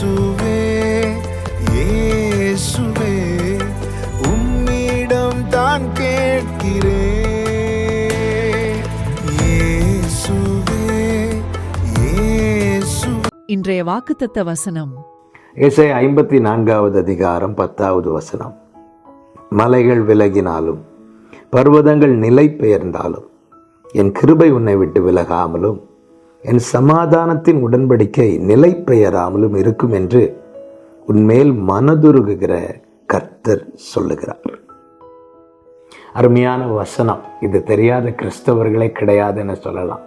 இயேசுவே இயேசுவே உம்மிடம் தான் கேட்கிறேன். இயேசுவே இயேசுவே இன்றைய வாக்குத்தத்த வசனம். இசை ஐம்பத்தி நான்காவது அதிகாரம் பத்தாவது வசனம். மலைகள் விலகினாலும் பர்வதங்கள் நிலை பெயர்ந்தாலும் என் கிருபை உன்னை விட்டு விலகாமலும் என் சமாதானத்தின் உடன்படிக்கை நிலை பெயராமலும் இருக்கும் என்று உன்மேல் மனதுருகுகிற கர்த்தர் சொல்லுகிறார். அருமையான வசனம். இது தெரியாத கிறிஸ்தவர்களே கிடையாது என சொல்லலாம்.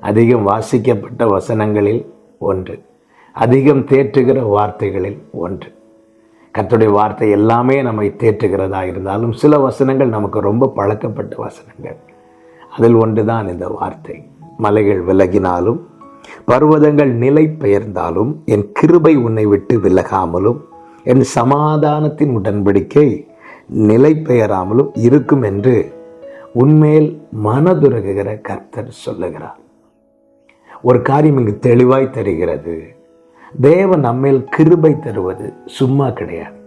அதிகம் வாசிக்கப்பட்ட வசனங்களில் ஒன்று. அதிகம் தேற்றுகிற வார்த்தைகளில் ஒன்று. கத்துடைய வார்த்தை எல்லாமே நம்மை தேற்றுகிறதா இருந்தாலும் சில வசனங்கள் நமக்கு ரொம்ப பழக்கப்பட்ட வசனங்கள். அதில் ஒன்று தான் இந்த வார்த்தை. மலைகள் விலகினாலும் பர்வதங்கள் நிலை பெயர்ந்தாலும் என் கிருபை உன்னை விட்டு விலகாமலும் என் சமாதானத்தின் உடன்படிக்கை நிலை பெயராமலும் இருக்கும் என்று உண்மையில் மனதுருகுகிற கர்த்தர் சொல்லுகிறார். ஒரு காரியம் இங்கு தெளிவாய் தருகிறது. தேவன் நம்மேல் கிருபை தருவது சும்மா கிடையாது.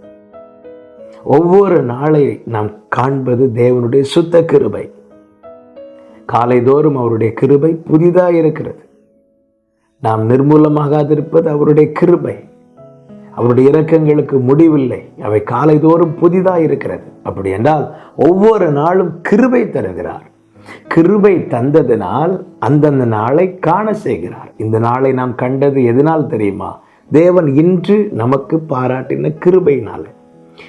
ஒவ்வொரு நாளை நாம் காண்பது தேவனுடைய சுத்த கிருபை. காலைதோறும் அவருடைய கிருபை புதிதாக இருக்கிறது நாம் நிர்மூலமாகாதிருப்பது அவருடைய கிருபை. அவருடைய இரக்கங்களுக்கு முடிவில்லை. அவை காலைதோறும் புதிதாக இருக்கிறது அப்படி என்றால் ஒவ்வொரு நாளும் கிருபை தருகிறார். கிருபை தந்ததினால் அந்தந்த நாளை காண செய்கிறார். இந்த நாளை நாம் கண்டது எதனால் தெரியுமா? தேவன் இன்று நமக்கு பாராட்டின கிருபையினால.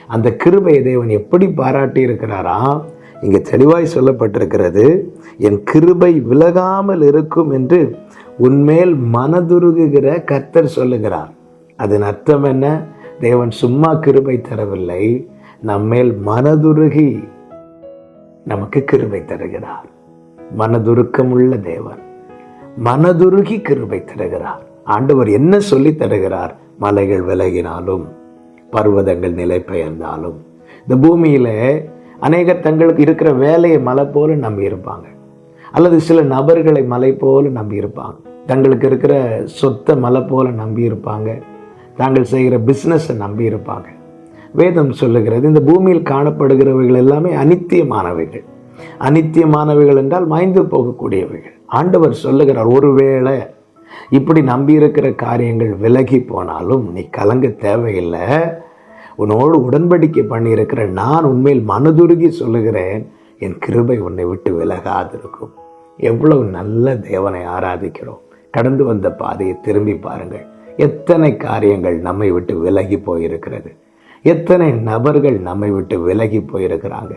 அந்த கிருபையை தேவன் எப்படி பாராட்டி இருக்கிறாரா இங்கே தெளிவாய் சொல்லப்பட்டிருக்கிறது என் கிருபை விலகாமல் இருக்கும் என்று உன்மேல் மனதுருகுகிற கர்த்தர் சொல்லுகிறார். அதன் அர்த்தம் என்ன? தேவன் சும்மா கிருபை தரவில்லை நம்மேல் மனதுருகி நமக்கு கிருபை தருகிறார். மனதுருக்கம் உள்ள தேவன் மனதுருகி கிருபை தருகிறார். ஆண்டவர் என்ன சொல்லி தருகிறார்? மலைகள் விலகினாலும் பர்வதங்கள் நிலை பெயர்ந்தாலும் இந்த பூமியில அநேகர் தங்களுக்கு இருக்கிற வேலையை மலை போல நம்பி இருப்பாங்க. அல்லது சில நபர்களை மலை போல நம்பி இருப்பாங்க. தங்களுக்கு இருக்கிற சொத்தை மலை போல நம்பி இருப்பாங்க. தாங்கள் செய்கிற பிஸ்னஸை நம்பி இருப்பாங்க. வேதம் சொல்லுகிறது இந்த பூமியில் காணப்படுகிறவைகள் எல்லாமே அனித்தியமானவைகள். அனித்தியமானவைகள் என்றால் மாய்ந்து போகக்கூடியவைகள். ஆண்டவர் சொல்லுகிறார் ஒருவேளை இப்படி நம்பியிருக்கிற காரியங்கள் விலகி போனாலும் நீ கலங்க தேவையில்லை. உன்னோடு உடன்படிக்கை பண்ணியிருக்கிற நான் உண்மையில் மனதுருகி சொல்லுகிறேன். என் கிருபை உன்னை விட்டு விலகாதிருக்கும். எவ்வளவு நல்ல தேவனை ஆராதிக்கிறோம். கடந்து வந்த பாதையை திரும்பி பாருங்கள். எத்தனை காரியங்கள் நம்மை விட்டு விலகி போயிருக்கிறது. எத்தனை நபர்கள் நம்மை விட்டு விலகி போயிருக்கிறாங்க.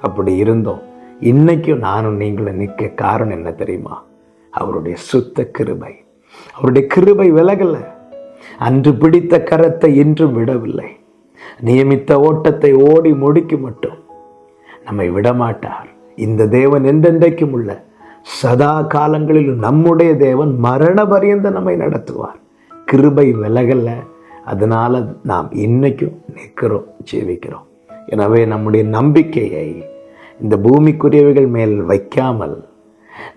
அப்படி இருந்தோம். இன்னைக்கும் நானும் நீங்களும் நிற்க காரணம் என்ன தெரியுமா? அவருடைய சுத்த கிருபை. அவருடைய கிருபை விலகல. அன்று பிடித்த கரத்தை இன்றும் விடவில்லை. நியமித்த ஓட்டத்தை ஓடி முடிக்க மட்டும் நம்மை விடமாட்டார். இந்த தேவன் என்றென்றைக்கும் உள்ள சதா காலங்களிலும் நம்முடைய தேவன் மரண பரியந்த நம்மை நடத்துவார். கிருபை விலகல்ல அதனால நாம் இன்னைக்கும் நிற்கிறோம் ஜீவிக்கிறோம். எனவே நம்முடைய நம்பிக்கையை இந்த பூமிக்குரியவைகள் மேல் வைக்காமல்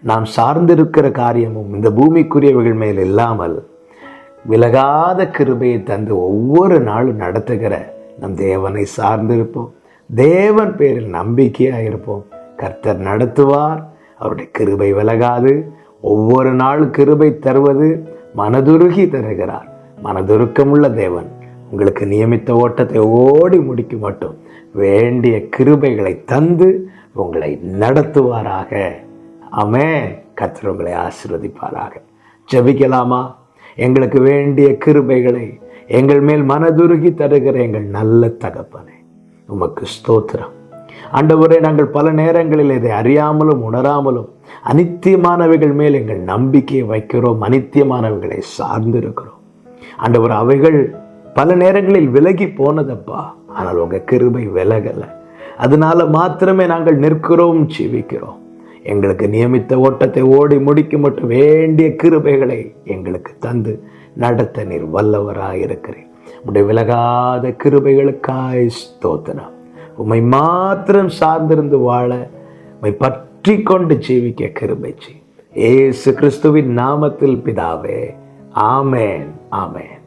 நாம் சார்ந்திருக்கிற காரியமும் இந்த பூமிக்குரியவைகள் மேல் இல்லாமல் விலகாத கிருபையை தந்து ஒவ்வொரு நாளும் நடத்துகிற நம் தேவனை சார்ந்திருப்போம். தேவன் பேரில் நம்பிக்கையாக இருப்போம் கர்த்தர் நடத்துவார். அவருடைய கிருபை விலகாது. ஒவ்வொரு நாள் கிருபை தருவது மனதுருகி தருகிறார். மனதுருக்கமுள்ள தேவன் உங்களுக்கு நியமித்த ஓட்டத்தை ஓடி முடிக்க மட்டும் வேண்டிய கிருபைகளை தந்து உங்களை நடத்துவாராக. அமே கர்த்தர் உங்களை ஆசீர்வதிப்பாராக. ஜெபிக்கலாமா? எங்களுக்கு வேண்டிய கிருபைகளை எங்கள் மேல் மனதுருகி தருகிற எங்கள் நல்ல தகப்பனே உமக்கு ஸ்தோத்திரம். ஆண்டவரே நாங்கள் பல நேரங்களில் இதை அறியாமலும் உணராமலும் அனித்தியமானவைகள் மேல் எங்கள் நம்பிக்கையை வைக்கிறோம் அனித்தியமானவைகளை சார்ந்திருக்கிறோம். ஆண்டவர் அவைகள் பல நேரங்களில் விலகி போனதப்பா ஆனால் உங்கள் கிருபை விலகலை. அதனால மாத்திரமே நாங்கள் நிற்கிறோம் ஜீவிக்கிறோம். எங்களுக்கு நியமித்த ஓட்டத்தை ஓடி முடிக்க மட்டும் வேண்டிய கிருபைகளை எங்களுக்கு தந்து நடத்த நீர் வல்லவராக இருக்கிறேன். உடைய விலகாத கிருபைகளுக்காய் ஸ்தோத்தனா உம்மை மாத்திரம் சார்ந்திருந்து வாழ உம்மை பற்றி கொண்டு ஜீவிக்க கிருபை ஏசு கிறிஸ்துவின் நாமத்தில் பிதாவே ஆமேன் ஆமேன்.